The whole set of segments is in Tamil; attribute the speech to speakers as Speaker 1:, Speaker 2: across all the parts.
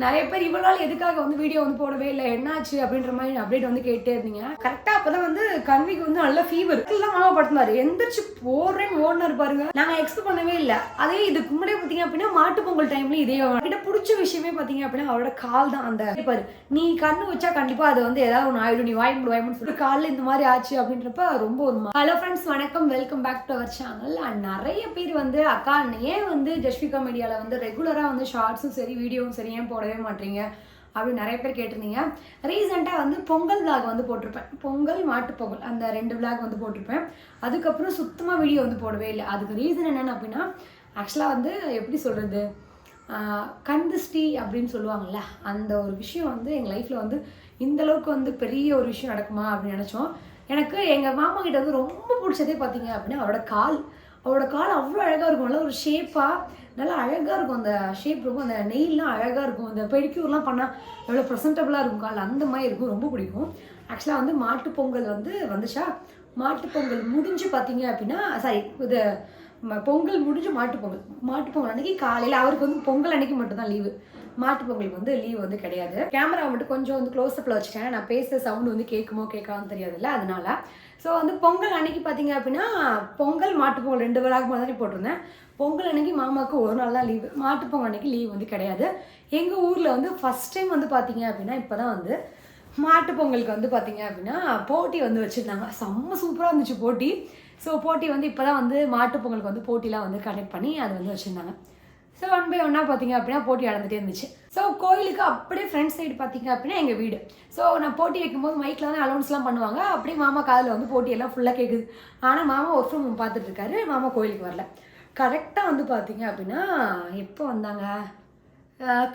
Speaker 1: நிறைய பேர் இவ்வளவு நாள் எதுக்காக வந்து வீடியோ வந்து போடவே இல்லை? என்னாச்சு அப்படின்ற மாதிரி அப்டேட் வந்து கேட்டே இருந்தீங்க. கரெக்டாக அப்பதான் வந்து கன்விக்கு வந்து நல்ல ஃபீவர் எல்லாம் மாவப்படுத்தினாரு எந்திரிச்சு போடுறேன்னு ஓடினாரு பாருங்க. நாங்கள் எக்ஸ்பெக்ட் பண்ணவே இல்லை. அதே இதுக்கு முன்னாடியே பார்த்தீங்க அப்படின்னா மாட்டு பொங்கல் டைம்ல இதே கிட்ட பிடிச்ச விஷயமே பார்த்தீங்க அப்படின்னா அவரோட கால் தான் அந்த பாரு. நீ கண்ணு வச்சா கண்டிப்பா அது வந்து ஏதாவது ஒன்று ஆயிடும். நீ வாய் மூடு வாய் காலில் இந்த மாதிரி ஆச்சு அப்படின்றப்ப ரொம்ப ஒரு ஹலோ ஃப்ரெண்ட்ஸ் வணக்கம். Welcome back to our channel and நிறைய பேர் வந்து அக்கா ஏன் வந்து ஜஸ்விகா மீடியாவில் வந்து ரெகுலராக வந்து ஷார்ட்ஸும் சரி வீடியோவும் சரி ஏன் போடவே மாட்டீங்க. அப்படின்னு நிறைய பேர் கேட்டிருந்தீங்க. ரீசெண்டாக வந்து பொங்கல் விளாக் வந்து போட்டிருப்பேன். பொங்கல் மாட்டு பொங்கல் அந்த ரெண்டு விளாக் வந்து போட்டிருப்பேன். அதுக்கப்புறம் சுத்தமாக வீடியோ வந்து போடவே இல்லை. அதுக்கு ரீசன் என்னென்னு அப்படின்னா ஆக்சுவலாக வந்து எப்படி சொல்கிறது கந்திஷ்டி அப்படின்னு சொல்லுவாங்கள்ல அந்த ஒரு விஷயம் வந்து எங்கள் லைஃப்பில் வந்து இந்த அளவுக்கு வந்து பெரிய ஒரு விஷயம் நடக்குமா அப்படின்னு நினச்சோம். எனக்கு எங்கள் மாமா கிட்ட வந்து ரொம்ப பிடிச்சதே பார்த்தீங்க அப்படின்னா அவரோட கால். அவரோட கால் அவ்வளோ அழகாக இருக்கும். ஒரு ஷேப்பாக நல்லா அழகாக இருக்கும் அந்த ஷேப் இருக்கும் அந்த நெயிலாம் அழகாக இருக்கும். அந்த பெடிக்யூர்லாம் பண்ணால் எவ்வளோ ப்ரெசன்டபுளாக இருக்கும் கால். அந்த மாதிரி இருக்கும். ரொம்ப பிடிக்கும். ஆக்சுவலாக வந்து மாட்டு பொங்கல் வந்து வந்துச்சா? மாட்டு பொங்கல் முடிஞ்சு பார்த்தீங்க அப்படின்னா சாரி இது பொங்கல் முடிஞ்சு மாட்டு பொங்கல். மாட்டுப் பொங்கல் அன்னைக்கு காலையில் அவருக்கு வந்து பொங்கல் அன்னைக்கு மட்டும்தான் லீவு மாட்டு பொங்கலுக்கு வந்து லீவ் வந்து கிடையாது. கேமரா மட்டும் கொஞ்சம் வந்து க்ளோஸ்அப்பில் வச்சுட்டேன். நான் பேசுகிற சவுண்ட் வந்து கேட்குமோ கேட்காமோ தெரியாதுல்ல. அதனால ஸோ வந்து பொங்கல் அன்னைக்கு பார்த்தீங்க அப்படின்னா பொங்கல் மாட்டுப் பொங்கல் ரெண்டு விழாக்கு மாதிரி போட்டிருந்தேன். பொங்கல் அன்னைக்கு மாமாவுக்கு ஒரு நாள் தான் லீவு மாட்டுப்பொங்கல் அன்னைக்கு லீவ் வந்து கிடையாது. எங்கள் ஊரில் வந்து ஃபஸ்ட் டைம் வந்து பார்த்தீங்க அப்படின்னா இப்போ தான் வந்து மாட்டு பொங்கலுக்கு வந்து பார்த்தீங்க அப்படின்னா போட்டி வந்து வச்சுருந்தாங்க. செம்ம சூப்பராக இருந்துச்சு போட்டி. ஸோ போட்டி வந்து இப்போ தான் வந்து மாட்டு பொங்கலுக்கு வந்து போட்டிலாம் வந்து கனெக்ட் பண்ணி அது வந்து வச்சுருந்தாங்க. ஸோ ஒன் பை ஒன்னாக பார்த்தீங்க அப்படின்னா போட்டி நடந்துகிட்டே இருந்துச்சு. ஸோ கோயிலுக்கு அப்படியே ஃப்ரண்ட் சைடு பார்த்தீங்க அப்படின்னா எங்கள் வீடு. ஸோ நான் போட்டி வைக்கும்போது மைக்கில் தான் அலௌன்ஸ்லாம் பண்ணுவாங்க. அப்படியே மாமா காதில் வந்து போட்டியெல்லாம் ஃபுல்லாக கேட்குது ஆனால் மாமா ஒர்க் ஃப்ரம் ஹோம் பார்த்துட்டு இருக்காரு. மாமா கோயிலுக்கு வரல. கரெக்டாக வந்து பார்த்தீங்க அப்படின்னா எப்போ வந்தாங்க?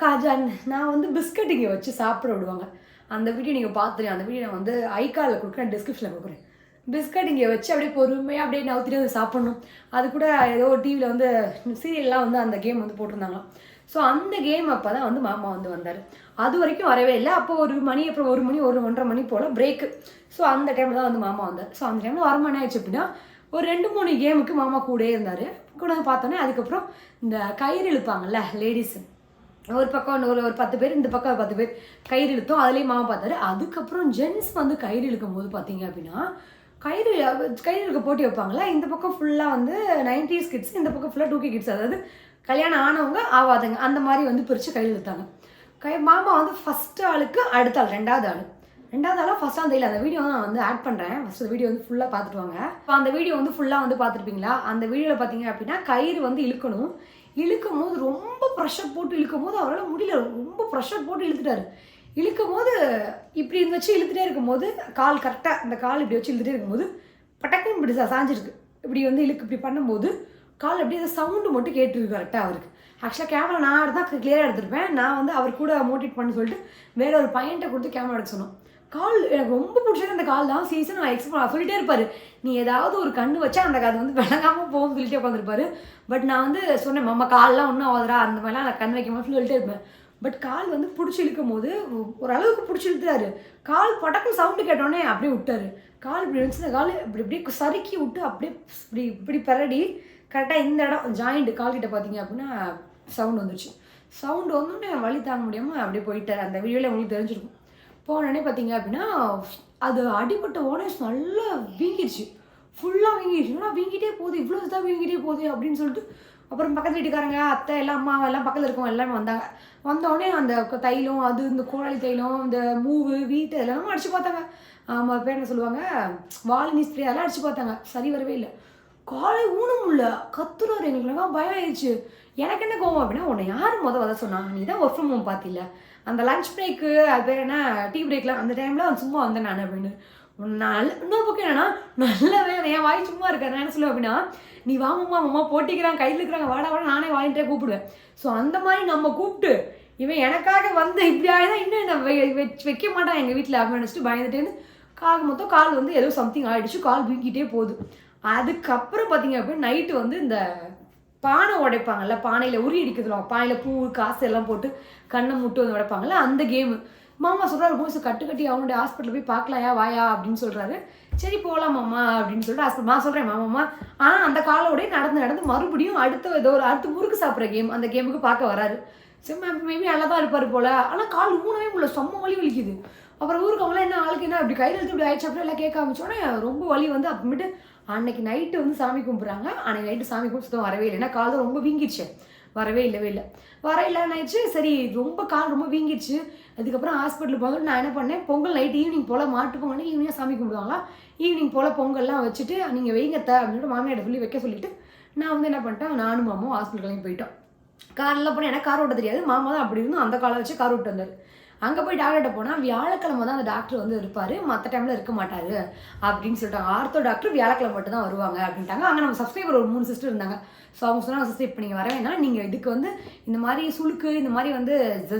Speaker 1: காஜான். நான் வந்து பிஸ்கட் இங்கே வச்சு சாப்பிட விடுவாங்க. அந்த வீடியோ நீங்கள் பார்த்துருங்க அந்த வீடியோ நான் வந்து ஐகாலில் கொடுக்குறேன் டிஸ்கிரிப்ஷனில் கொடுக்குறேன். பிஸ்கட் இங்கே வச்சு அப்படியே பொறுமையாக அப்படியே நவுத்திட்டு அதை சாப்பிட்ணும். அது கூட ஏதோ டிவியில் வந்து சீரியல்லாம் வந்து அந்த கேம் வந்து போட்டிருந்தாங்களாம். ஸோ அந்த கேம் அப்போ தான் வந்து மாமா வந்து வந்தார். அது வரைக்கும் வரவே இல்லை. அப்போ ஒரு மணி அப்புறம் ஒரு மணி ஒரு ஒன்றரை மணி போல் பிரேக்கு ஸோ அந்த டைமில் தான் வந்து மாமா வந்தார். ஸோ அந்த டைமில் வர மணி ஆயிடுச்சு அப்படின்னா ஒரு ரெண்டு மூணு கேமுக்கு மாமா கூடயே இருந்தார். கூட வந்து பார்த்தோன்னே அதுக்கப்புறம் இந்த கயிறு இழுப்பாங்கல்ல லேடிஸு ஒரு பக்கம் ஒரு ஒரு பத்து பேர் இந்த பக்கம் ஒரு பத்து பேர் கயிறு இழுத்தோம். அதுலேயும் மாமா பார்த்தாரு. அதுக்கப்புறம் ஜென்ஸ் வந்து கயிறு இழுக்கும் போது பார்த்தீங்க அப்படின்னா கயிறு கயிறு இழுக்க போட்டி வைப்பாங்களா? இந்த பக்கம் ஃபுல்லாக வந்து நைன்டிஸ் கிட்ஸ் இந்த பக்கம் ஃபுல்லாக டூ கே கிட்ஸ் அதாவது கல்யாணம் ஆனவங்க ஆவாதங்க. அந்த மாதிரி வந்து பிரித்து கையில் இழுத்தாங்க. கை மாமா வந்து ஃபஸ்ட்டு ஆளுக்கு அடுத்த ஆள் ரெண்டாவது ஆள். ரெண்டாவது ஆளாக ஃபஸ்ட் ஆள் தெரியல. அந்த வீடியோ நான் வந்து ஆட் பண்ணுறேன் ஃபஸ்ட் வீடியோ வந்து ஃபுல்லாக பார்த்துட்டு வாங்க. இப்போ அந்த வீடியோ வந்து ஃபுல்லாக வந்து பார்த்துருப்பீங்களா? அந்த வீடியோவில் பார்த்தீங்க அப்படின்னா கயிறு வந்து இழுக்கணும். இழுக்கும் போது ரொம்ப ப்ரெஷர் போட்டு இழுக்கும் போது அவரால் முடியல. ரொம்ப ப்ரெஷர் போட்டு இழுத்துட்டாரு. இழுக்கும் போது இப்படி இருந்து வச்சு இழுத்துட்டே இருக்கும்போது கால் கரெக்டாக அந்த கால் இப்படி வச்சு இழுத்துட்டே இருக்கும்போது பட்டக்குன்னு இப்படி சாஞ்சிருக்கு. இப்படி வந்து இழுக்கு இப்படி பண்ணும்போது கால் அப்படியே அந்த சவுண்டு மட்டும் கேட்டுருக்கு கரெக்டாக அவருக்கு. ஆக்சுவலாக கேமரா நான் தான் கிளியராக எடுத்திருப்பேன். நான் வந்து அவர் கூட மோட்டிவேட் பண்ண சொல்லிட்டு வேற ஒரு பையன்கிட்ட கொடுத்து கேமரா எடுக்க சொன்னோம். கால் எனக்கு ரொம்ப பிடிச்சது அந்த கால் தான். சீசன் நான் எக்ஸ்பிளைன் சொல்லிட்டே இருப்பார். நீ ஏதாவது ஒரு கண்ணு வச்சா அந்த அது வந்து விளங்காமல் போகும் சொல்லிட்டே உட்காந்துருப்பாரு பட் நான் வந்து சொன்னேன் மாமா கால்லாம் ஒன்றும் ஆகுதுடா. அந்த மாதிரிலாம் நான் கண் வைக்க மாட்டேன்னு சொல்லிட்டே இருப்பேன். பட் கால் வந்து பிடிச்சி இழுக்கும் போது ஓரளவுக்கு பிடிச்சி இழுத்துறாரு கால் படக்கும் சவுண்டு கேட்டோடனே அப்படியே விட்டாரு. கால் இப்படி இருந்துச்சு அந்த கால் இப்படி இப்படி சறுக்கி விட்டு அப்படியே இப்படி இப்படி பரடி கரெக்டாக இந்த இடம் ஜாயிண்ட் கால் கிட்ட பார்த்தீங்க அப்படின்னா சவுண்ட் வந்துச்சு சவுண்டு வந்தோடனே வழி தாங்க முடியாமல் அப்படியே போயிட்டார். அந்த வீடியோவில் உங்களுக்கு தெரிஞ்சிருக்கும். போனோடனே பார்த்தீங்க அப்படின்னா அது அடிபட்ட உடனே நல்லா வீங்கிடுச்சு ஃபுல்லாக வீங்கிடுச்சு ஆனால் வீங்கிட்டே போகுது இவ்வளோ தான் வீங்கிட்டே போகுது அப்படின்னு சொல்லிட்டு அப்புறம் பக்கத்து வீட்டுக்காரங்க அத்தை எல்லாம் அம்மா எல்லாம் பக்கத்தில் இருக்கவங்க எல்லாமே வந்தாங்க. வந்தோடனே அந்த தைலம் அது இந்த கோழாளி தைலம் இந்த மூவு வீட்டு இதெல்லாம் அடிச்சு பார்த்தாங்க. ஆமாம் பேர் என்ன சொல்லுவாங்க? வாலினி ஸ்ப்ரே அதெல்லாம் அடிச்சு பார்த்தாங்க. சரி வரவே இல்லை. காலை ஊனும் இல்லை கத்துறாரு எங்களுக்குலாம் பயம் ஆயிடுச்சு. எனக்கு என்ன கோவம் அப்படின்னா உன்னை யார் முத வத சொன்னாங்க? நீ தான் ஒர்க் ஃப்ரம் ஹோம் பார்த்தில அந்த லஞ்ச் பிரேக்கு அது பேர் என்ன? டீ பிரேக்லாம் அந்த டைமில் சும்மா வந்தேன் நான் அப்படின்னு. நல்ல இன்னொரு பக்கம் என்னன்னா நல்லாவே என் வாய் சும்மா இருக்கேன் நான் என்ன சொல்லுவேன் அப்படின்னா நீ வாமம்மா அம்மா போட்டிக்கிறாங்க கையில் இருக்கிறாங்க வாடா வாடா நானே வாங்கிட்டே கூப்பிடுவேன். ஸோ அந்த மாதிரி நம்ம கூப்பிட்டு இவன் எனக்காக வந்து இப்படி ஆகிதான் இன்னும் என்ன வெ- வைக்க மாட்டான் எங்கள் வீட்டில் அப்படின்னு நினச்சிட்டு பயந்துட்டேன்னு கால் மொத்தம் கால் வந்து ஏதோ சம்திங் ஆகிடுச்சு கால் வீங்கிட்டே போகுது. அதுக்கப்புறம் பார்த்தீங்க அப்படின்னா நைட்டு வந்து இந்த பானை உடைப்பாங்கல்ல பானையில் உரி அடிக்கிறதுல பானையில் பூ காசு எல்லாம் போட்டு கண்ணை முட்டு வந்து உடைப்பாங்கல்ல அந்த கேமு மாமா சொல்கிறார் போய் கட்டு கட்டி அவனுடைய ஹாஸ்பிட்டல் போய் பார்க்கலாயா வாயா? அப்படின்னு சொல்கிறாரு சரி போகலாம் மாமா அப்படின்னு சொல்லிட்டு ஹாஸ்பிட்டல் நான் சொல்கிறேன் மாமா. ஆனால் அந்த காலோடய நடந்து நடந்து மறுபடியும் அடுத்த ஏதோ ஒரு அடுத்து முறுக்கு சாப்பிட்ற கேம் அந்த கேமுக்கு பார்க்க வராரு. சரி மேம் மேபி நல்லா தான் இருப்பார் போல. ஆனால் கால் ஊனவே உள்ள செம்ம வலி வலிக்குது. அப்புறம் ஊருக்கு அவங்களாம் என்ன ஆளுக்கு என்ன இப்படி கையில் எடுத்து இப்படி ஆயிடுச்சு அப்புறம் எல்லாம் கேட்க ஆரம்பிச்சோன்னே ரொம்ப வலி வந்து அப்புறமேட்டு அன்னைக்கு நைட்டு வந்து சாமி கும்பிட்றாங்க. அன்னைக்கு நைட்டு சாமி கும்பிட்டு சுத்தம் வரவே இல்லை. ஏன்னா கால் ரொம்ப வீங்கிடுச்சு. வரவே இல்லவே இல்லை. வர இல்லைன்னாச்சு சரி ரொம்ப கால் ரொம்ப வீங்கிடுச்சு. அதுக்கப்புறம் ஹாஸ்பிட்டல் போகும்போது நான் என்ன பண்ணேன்? பொங்கல் நைட் ஈவினிங் போல் மாட்டு பொங்கல் ஈவினிங் சாமி கும்பிடுவாங்களா ஈவினிங் போல் பொங்கல்லாம் வச்சுட்டு நீங்கள் வைங்கத்த அப்படின்னு மாமியார் சொல்லி வைக்க சொல்லிட்டு நான் வந்து என்ன பண்ணிட்டேன்? நானும் மாமாவும் ஹாஸ்பிட்டல் கிளம்பி போயிட்டோம். காரில் போனால் எனக்கு கார் ஓட்ட தெரியாது. மாமா தான் அப்படி இருந்தும் அந்த காலை வச்சு கார் ஓட்டு வந்தார். அங்கே போய் டாக்டர்கிட்ட போனால் வியாழக்கிழமை தான் அந்த டாக்டர் வந்து இருப்பார். மற்ற டைமில் இருக்க மாட்டார். அப்படின்னு சொல்லிட்டாங்க. ஆர்த்தோ டாக்டர் வியாழக்கிழமை மட்டும் தான் வருவாங்க அப்படின்ட்டாங்க. அங்கே நம்ம சப்ஸ்கிரைபர் ஒரு மூணு சிஸ்டர் இருந்தாங்க. ஸோ அவங்க சொன்னாங்க சிஸ்டர் இப்போ நீங்கள் வர வேணாம் நீங்கள் இதுக்கு வந்து இந்த மாதிரி சுளுக்கு இந்த மாதிரி வந்து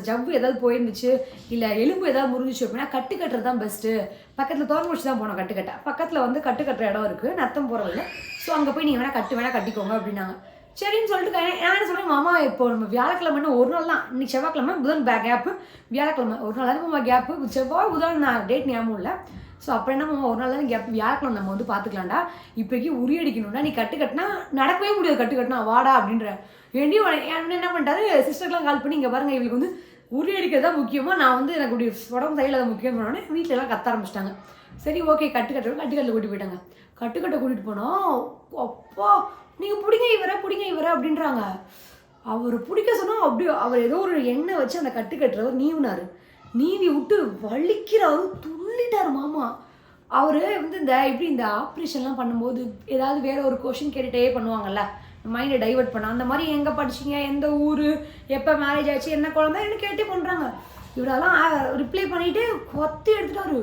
Speaker 1: ஜவ்வு ஏதாவது போயிருந்துச்சு இல்லை எலும்பு ஏதாவது முறிஞ்சிச்சு அப்படின்னா கட்டு கட்டுறது தான் பெஸ்ட்டு பக்கத்தில் தோர்முடிச்சு தான் போனோம் கட்டு கட்ட. பக்கத்தில் வந்து கட்டு கட்டுற இடம் இருக்குது நத்தம் போகிறதில்ல ஸோ அங்கே போய் நீங்கள் வேணால் கட்டு வேணால் கட்டிக்கோங்க அப்படின்னாங்க. சரின்னு சொல்லிட்டு நான் என்ன சொல்கிறேன் மாமா இப்போ நம்ம வியாழக்கிழமைன்னு ஒரு நாள் தான். இன்னைக்கு செவ்வாய்க்கிழமை புதன் பே கேப்பு வியாழக்கிழமை ஒரு நாள் தான் மாமா கேப்பு செவ்வாய் புதன் நான் டேட் ஞாபகம் இல்லை. ஸோ அப்புறம் என்ன மாமா ஒரு நாள் தான் கேப் வியாழக்கிழமை நம்ம வந்து பார்த்துக்கலாம்டா. இப்போக்கி உரி அடிக்கணும்னா நீ கட்டு கட்டினா நடக்கவே முடியாது கட்டு கட்டினா. வாடா அப்படின்ற. ஏண்டி என்ன பண்ணிட்டாரு? சிஸ்டர்க்கெலாம் கால் பண்ணி இங்கே பாருங்கள் இவளுக்கு வந்து உரி அடிக்கிறது தான் முக்கியமாக நான் வந்து எனக்கு இப்படி உடம்பு தையில் அதை முக்கியம் பண்ணோடனே வீட்டிலலாம் கத்த ஆரம்பிச்சிட்டாங்க. சரி ஓகே கட்டு கட்டு கட்டுக்கட்டில் கூட்டி போயிட்டாங்க. கட்டுக்கட்டை கூட்டிகிட்டு போனோம். அப்பா நீங்கள் பிடிங்க இவரை பிடிங்க இவரை அப்படின்றாங்க. அவர் பிடிக்க சொன்னால் அப்படியே அவர் ஏதோ ஒரு எண்ணெய் வச்சு அந்த கட்டு கட்டுறவர் நீவினார். நீவி விட்டு வலிக்கிறாரு துள்ளிட்டார் மாமா. அவர் வந்து இந்த இப்படி இந்த ஆப்ரேஷன்லாம் பண்ணும்போது ஏதாவது வேற ஒரு கொஷின் கேட்டுகிட்டே பண்ணுவாங்கல்ல. மைண்டை டைவர்ட் பண்ண அந்த மாதிரி எங்கே படிச்சீங்க எந்த ஊர் எப்போ மேரேஜ் ஆச்சு என்ன குழந்தை என்ன கேட்டே பண்ணுறாங்க இவரெல்லாம் ரிப்ளை பண்ணிட்டு கொத்தி எடுத்துட்டாரு.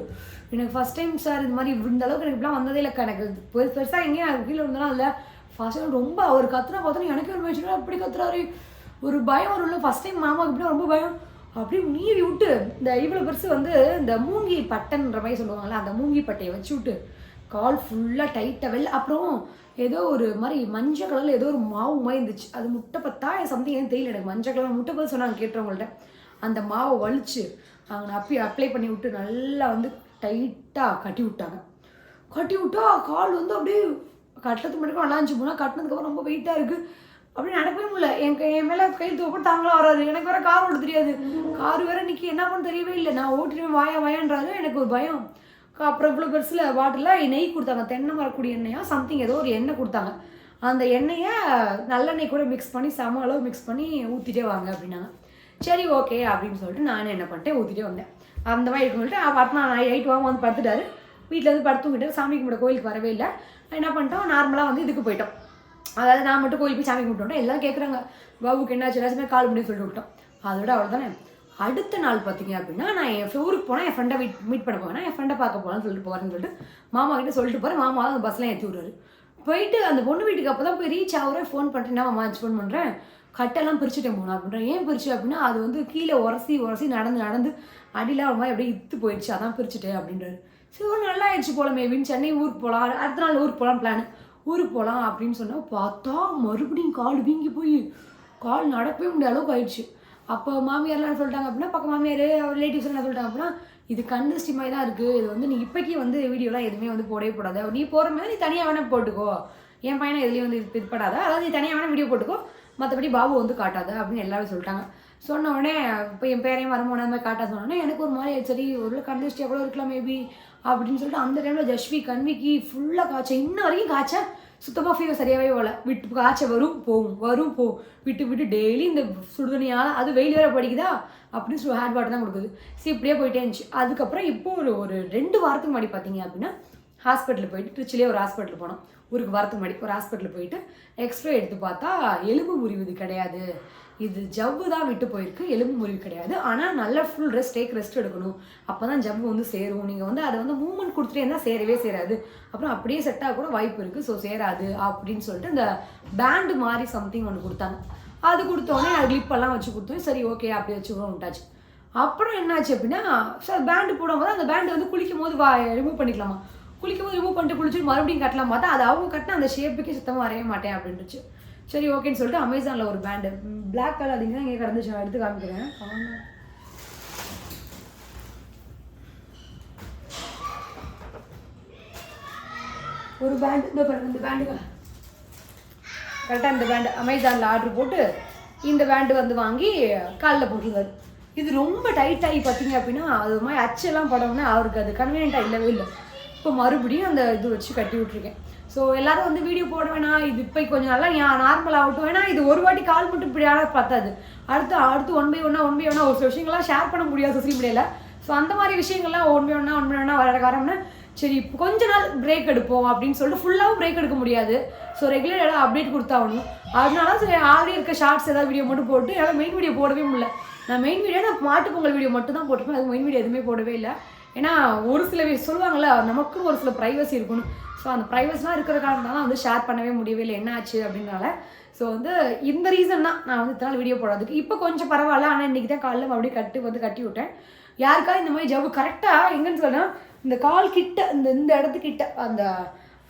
Speaker 1: எனக்கு ஃபஸ்ட் டைம் சார் இது மாதிரி இந்த அளவுக்கு எனக்கு இப்படிலாம் வந்ததே இல்லை எனக்கு பெருசாக எங்கேயும் கீழே இருந்தாலும் இல்லை. ஃபர்ஸ்ட் ரொம்ப அவர் கத்துனா பார்த்தோன்னா எனக்கு ஒரு வச்சுட்டு அப்படி கத்துறாரு? ஒரு பயம் வரும்ல ஃபர்ஸ்ட் டைம் மாமாவுக்கு இப்படி ரொம்ப பயம். அப்படியே நீவி விட்டு இந்த இவ்வளோ பெருசு வந்து இந்த மூங்கி பட்டைன்ற மாதிரி சொல்லுவாங்கள்ல அந்த மூங்கி பட்டையை வச்சு விட்டு கால் ஃபுல்லாக டைட்டாக வெளில அப்புறம் ஏதோ ஒரு மாதிரி மஞ்சள் கலரில் ஏதோ ஒரு மாவு மாதிரி இருந்துச்சு. அது முட்டை பத்தா சம்திங் ஏன் தெரியல எனக்கு. மஞ்சள் கலர் முட்டை பத்து சொன்னாங்க கேட்டவங்கள்ட்ட. அந்த மாவை வலிச்சு அவங்க அப்பி அப்ளை பண்ணி விட்டு நல்லா வந்து டைட்டாக கட்டி விட்டாங்க. கட்டி விட்டா கால் வந்து அப்படியே கட்டுறதுக்கு மட்டும் நல்லா இருந்துச்சு போனால் கட்டினதுக்கப்புறம் ரொம்ப வெயிட்டாக இருக்குது அப்படி நடக்கவே முடியல. என் கை என் மேலே கை தூக்கப்பட்டு தாங்களாக வராது. எனக்கு வேறு கார் ஓட தெரியாது. கார் வேற நிற்கி என்ன பண்ண தெரியவே இல்லை. நான் ஓட்டிடுவேன் வாயா வாயான்றாரு எனக்கு ஒரு பயம். அப்புறம் இவ்வளோ பெருசில் பாட்டிலில் நெய் கொடுத்தாங்க. தென்னை மரக்கூடிய எண்ணெயாக சம்திங் ஏதோ ஒரு எண்ணெய் கொடுத்தாங்க. அந்த எண்ணெயை நல்லெண்ணெய் கூட மிக்ஸ் பண்ணி சம அளவு மிக்ஸ் பண்ணி ஊற்றிட்டே வாங்க அப்படின்னாங்க. சரி ஓகே அப்படின்னு சொல்லிட்டு நானும் என்ன பண்ணிட்டேன் ஊற்றிட்டே வந்தேன். அந்த மாதிரி இருக்கும் சொல்லிட்டு அப்போ நான் நைட் வாங்க வந்து படுத்துட்டாரு. வீட்டில் இருந்து படுத்து சாமி கும்பிட கோயிலுக்கு வரவே இல்லை. என்ன பண்ணிட்டோம்? நார்மலாக வந்து இதுக்கு போயிட்டோம். அதாவது நான் மட்டும் கோயில் போய் சாமி கும்பிட்டோம் எல்லாம் கேட்குறாங்க பாபுக்கு என்னாச்சு? எல்லாச்சுமே கால் பண்ணி சொல்லிட்டு விட்டோம் அதோட அவ்வளோதானே அடுத்த நாள் பார்த்தீங்க அப்படின்னா நான் என் ஊருக்கு போனால் என் ஃப்ரெண்டை மீட் மீட் பண்ண போவேன் என் ஃப்ரெண்டை பார்க்க போகலான்னு சொல்லிட்டு போகிறேன்னு சொல்லிட்டு மாமா கிட்ட சொல்லிட்டு போகிறேன் மாமா தான் அந்த பஸ்லாம் ஏற்றி விடுறாரு. போயிட்டு அந்த பொண்ணு வீட்டுக்கு அப்போ தான் போய் ரீச் ஆகுறேன். ஃபோன் பண்ணிட்டு நான் மாமா ஃபோன் பண்ணுறேன் கட்டெல்லாம் பிரிச்சுட்டேன் போனா அப்படின்றேன் ஏன் பிரிச்சு அப்படின்னா அது வந்து கீழே உரசி உரசி நடந்து நடந்து அடியில் ஒரு மாதிரி அப்படியே இத்து போயிடுச்சு. அதான் பிரிச்சுட்டேன் அப்படின்றாரு. சரி ஒரு நல்லா ஆயிடுச்சு போல மேபின்னு சென்னை ஊருக்கு போகலாம் அடுத்த நாள் ஊருக்கு போகலாம் பிளான் ஊருக்கு போகலாம் அப்படின்னு சொன்னால் பார்த்தா மறுபடியும் கால் வீங்கி போய் கால் நடக்கவே முடியாத அளவுக்கு ஆயிடுச்சு. அப்போ மாமியார்லாம் சொல்லிட்டாங்க அப்படின்னா பக்கம் மாமியார் அவர் ரிலேட்டிவ்ஸ் என்ன சொல்லிட்டாங்க அப்படின்னா இது கண்டிஸ்டி மாதிரி தான் இருக்குது இது வந்து நீ இப்போக்கி வந்து வீடியோலாம் எதுவுமே வந்து போடவே போடாது. நீ போகிற மாதிரி நீ தனியாக வேணால் போட்டுக்கோ. என் பையனை எதுலேயும் வந்து இது படாத. அதாவது நீ தனியாக வேணால் வீடியோ போட்டுக்கோ. மற்றபடி பாபு வந்து காட்டாத அப்படின்னு எல்லாரும் சொல்லிட்டாங்க. சொன்ன உடனே இப்போ என் பேரையும் வருமானம் அந்த மாதிரி காட்ட சொன்னோடனே எனக்கு ஒரு மாதிரி சரி ஒரு கண்டிஸ்டியாக கூட இருக்கலாம் மேபி. அப்படின்னு சொல்லிட்டு அந்த டைமில் ஜஸ்வி கன்விக்கு ஃபுல்லாக காய்ச்ச இன்ன வரைக்கும் காய்ச்ச. சுத்தமாக ஃபீவர் சரியாகவே போகல. விட்டு காய்ச்ச வரும் போகும் வரும் போகும். விட்டு விட்டு டெய்லி இந்த சுடுதண்ணியால் அது வெயில் வேறு படிக்குதா? அப்படின்னு சொல்லி ஹேட் வாட்டர் தான் கொடுக்குது. சரி இப்படியே போயிட்டே இருந்துச்சு. அதுக்கப்புறம் இப்போ ஒரு ஒரு ரெண்டு வாரத்துக்கு முன்னாடி பார்த்தீங்க அப்படின்னா ஹாஸ்பிட்டல் போயிட்டு திருச்சிலே ஒரு ஹாஸ்பிட்டல் போனோம். ஊருக்கு வாரத்துக்கு முன்னாடி ஒரு ஹாஸ்பிட்டல் போயிட்டு எக்ஸ்ரே எடுத்து பார்த்தா எலும்பு முறிவு இது கிடையாது. இது ஜவ்வு தான் விட்டு போயிருக்கு எலும்பு முறிவு கிடையாது. ஆனால் நல்லா ஃபுல் ரெஸ்ட் டேக் ரெஸ்ட் எடுக்கணும். அப்போ தான் ஜவ்வு வந்து சேரும். நீங்கள் வந்து அதை வந்து மூவ்மெண்ட் கொடுத்துட்டே இருந்தால் சேரவே சேராது. அப்புறம் அப்படியே செட்டாக கூட வாய்ப்பு இருக்குது ஸோ சேராது அப்படின்னு சொல்லிட்டு இந்த பேண்டு மாதிரி சம்திங் ஒன்று கொடுத்தாங்க. அது கொடுத்தோடனே அது கிளிப்பெல்லாம் வச்சு கொடுத்தோம் சரி ஓகே அப்படி வச்சு கூட விட்டாச்சு. அப்புறம் என்னாச்சு அப்படின்னா சார் பேண்டு போடும்போது அந்த பேண்டு வந்து குளிக்கும் போது வா ரிமூவ் பண்ணிக்கலாமா? குளிக்கும் போது ரிமூவ் பண்ணிட்டு குளிச்சுட்டு மறுபடியும் கட்டலாம் பார்த்தா அது அவங்க கட்டின அந்த ஷேப்புக்கே சுத்தமாக வரைய மாட்டேன் அப்படின்ட்டுச்சு சரி ஓகேன்னு சொல்லிட்டு அமேசானில் ஒரு பேண்டு பிளாக் கலர் அதிகம் இங்கே கிடந்துச்சு நான் எடுத்து காமிக்கிறேன். ஒரு பேண்ட் இந்த பாருங்க இந்த கரெக்டாக இந்த பேண்டு அமேசானில் ஆர்டர் போட்டு இந்த பேண்டு வந்து வாங்கி காலில் போட்டிருந்தாரு இது ரொம்ப டைட் ஆகி பார்த்தீங்க அப்படின்னா அது மாதிரி அச்செல்லாம் படம்னா அவருக்கு அது கன்வீனியண்ட்டாக இல்லவே இல்லை. இப்போ மறுபடியும் அந்த இது வச்சு கட்டி விட்ருக்கேன் ஸோ எல்லாரும் வந்து வீடியோ போட வேணாம் இது இப்போ கொஞ்சம் நல்லா நார்மல் ஆகட்டும். வேணா இது ஒரு வாட்டி கால் மட்டும் இப்படி ஆனால் பார்த்தாது அடுத்து அடுத்து ஒன் பை ஒன்னா ஒன் பை ஒன்னா ஒரு சில விஷயங்கள்லாம் ஷேர் பண்ண முடியாது சோசியல் மீடியாவில் ஸோ அந்த மாதிரி விஷயங்கள்லாம் ஒன் பை ஒன்னா ஒன் பை ஒன்னா வர காரணம்னா சரி கொஞ்ச நாள் பிரேக் எடுப்போம் அப்படின்னு சொல்லிட்டு ஃபுல்லாகவும் பிரேக் எடுக்க முடியாது. ஸோ ரெகுலர் ஏதாவது அப்டேட் கொடுத்தாகணும் அதனால சரி ஆல்ரெடி இருக்க ஷார்ட்ஸ் ஏதாவது வீடியோ மட்டும் போட்டு என்னால் மெயின் வீடியோ போடவே முடியல. நான் மெயின் வீடியோ நான் மாட்டு பொங்கல் வீடியோ மட்டும் தான் போட்டிருப்பேன். அது மெயின் வீடியோ எதுவுமே போடவே இல்லை. ஏன்னா ஒரு சில பேர் சொல்லுவாங்கல்ல நமக்குன்னு ஒரு சில ப்ரைவசி இருக்கணும் ஸோ அந்த ப்ரைவசிலாம் இருக்கிற காரணத்தால வந்து ஷேர் பண்ணவே முடியவே இல்லை. என்ன ஆச்சு அப்படின்னால? ஸோ வந்து இந்த ரீசன் தான் நான் வந்து இத்தனை வீடியோ போடாதுக்கு இப்போ கொஞ்சம் பரவாயில்ல. ஆனால் இன்றைக்கி தான் காலைல மறுபடியும் கட்டு வந்து கட்டி விட்டேன். யாருக்காவது இந்த மாதிரி ஜவ்வு கரெக்டாக எங்கன்னு சொன்னால் இந்த கால் கிட்ட இந்த இந்த இடத்துக்கிட்ட அந்த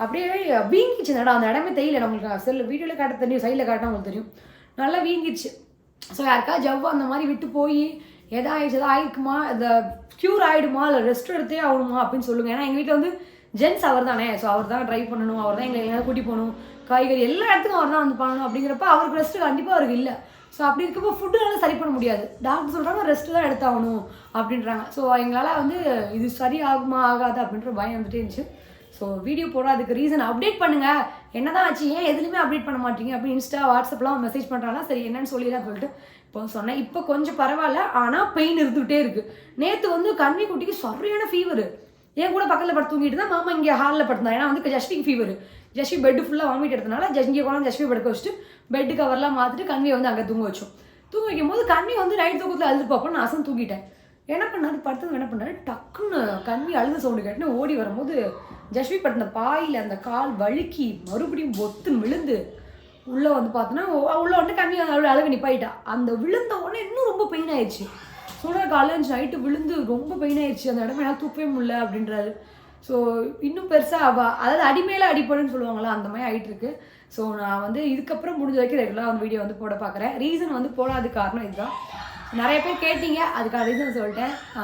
Speaker 1: அப்படியே வீங்கிச்சு. இடம் அந்த இடமே தெரியல. நம்மளுக்கு செல்லு வீடியோவில் காட்ட தெரியும் சைடில் காட்டினா உங்களுக்கு தெரியும். நல்லா வீங்கிடுச்சு ஸோ யாருக்கா ஜவ்வு அந்த மாதிரி விட்டு போய் ஏதாயிடுச்சு ஆயிடுச்சு ஆயிருக்குமா இந்த க்யூர் ஆகிடுமா இல்லை ரெஸ்ட் எடுத்தே ஆகணுமா? அப்படின்னு சொல்லுங்கள் ஏன்னா எங்கள் வீட்டில் வந்து ஜென்ஸ் அவர் தானே ஸோ அவர் தான் ட்ரை பண்ணணும். அவர் தான் எங்களை எங்கேயாவது கூட்டி போகணும். காய்கறி எல்லா இடத்துக்கும் அவர் தான் வந்து பண்ணணும் அப்படிங்கிறப்ப அவருக்கு ரெஸ்ட் கண்டிப்பாக அவருக்கு இல்லை. ஸோ அப்படி இருக்கப்போ ஃபுட்டுனால சரி பண்ண முடியாது. டாக்டர் சொல்கிறாங்க ரெஸ்ட் தான் எடுத்தாகணும் அப்படின்றாங்க. ஸோ எங்களால் வந்து இது சரி ஆகுமா ஆகாது அப்படின்ற பயம் வந்துட்டே இருந்துச்சு. ஸோ வீடியோ போடாததுக்கு ரீசன் அப்டேட் பண்ணுங்க. என்னதான் ஆச்சு? ஏன் எதுலையுமே அப்டேட் பண்ண மாட்டீங்க? அப்படின்னு இன்ஸ்டா வாட்ஸ்அப்லாம் மெசேஜ் பண்ணுறாங்கன்னா சரி என்னன்னு சொல்லிடுறேன் சொல்லிட்டு இப்போ சொன்னேன். இப்போ கொஞ்சம் பரவாயில்ல ஆனால் பெயின் இருந்துகிட்டே இருக்கு. நேற்று வந்து கண்ணி குட்டிக்கு சரியான ஃபீவர் என் கூட பக்கத்தில் படுத்து தூங்கிட்டு தான் மாமா இங்கே ஹாலில் படுத்தா ஏன்னா வந்து ஜஸ்விக்கு ஃபீவர் ஜஸ்வி பெட்டு ஃபுல்லாக வாமிட்டு எடுத்தனால இங்கே கொண்டாந்து ஜஸ்வி படுக்க வச்சுட்டு பெட்டு கவர்லாம் மாற்றிட்டு கண்ணியை வந்து அங்கே தூங்க வச்சோம். தூங்க வைக்கும் போது கண்ணி வந்து நைட் தூக்கத்தில் அழுது பார்ப்போம். நான் அசம் தூங்கிட்டேன். என்ன பண்ணாரு? படுத்தது என்ன பண்ணாரு? டக்குன்னு கண்ணி அழுது சவுண்டு கேட்டுன்னு ஓடி வரும்போது ஜஸ்வி பட்டின பாயில் அந்த கால் வழுக்கி மறுபடியும் ஒத்து விழுந்து உள்ளே வந்து பார்த்தோன்னா உள்ளே வந்து கம்மி அவ்வளோ அழகு நிப்பாயிட்டா அந்த விழுந்த உடனே இன்னும் ரொம்ப பெயின் ஆயிடுச்சு. சொன்ன காலேஜ் நைட்டு விழுந்து ரொம்ப பெயின் ஆயிடுச்சு. அந்த இடமே என்னால் தூக்கவே முடியல அப்படின்றாரு. ஸோ இன்னும் பெருசாக அவ அதாவது அடிமையில அடிப்படுன்னு சொல்லுவாங்களா அந்த மாதிரி ஆகிட்டு இருக்கு. ஸோ நான் வந்து இதுக்கப்புறம் முடிஞ்ச வரைக்கும் ரெகுலராக அந்த வீடியோ வந்து போட பார்க்குறேன். ரீசன் வந்து போடாத காரணம் இதுதான். நிறைய பேர் கேட்டீங்க. அதுக்கான ரீசன் சொல்லிட்டேன்.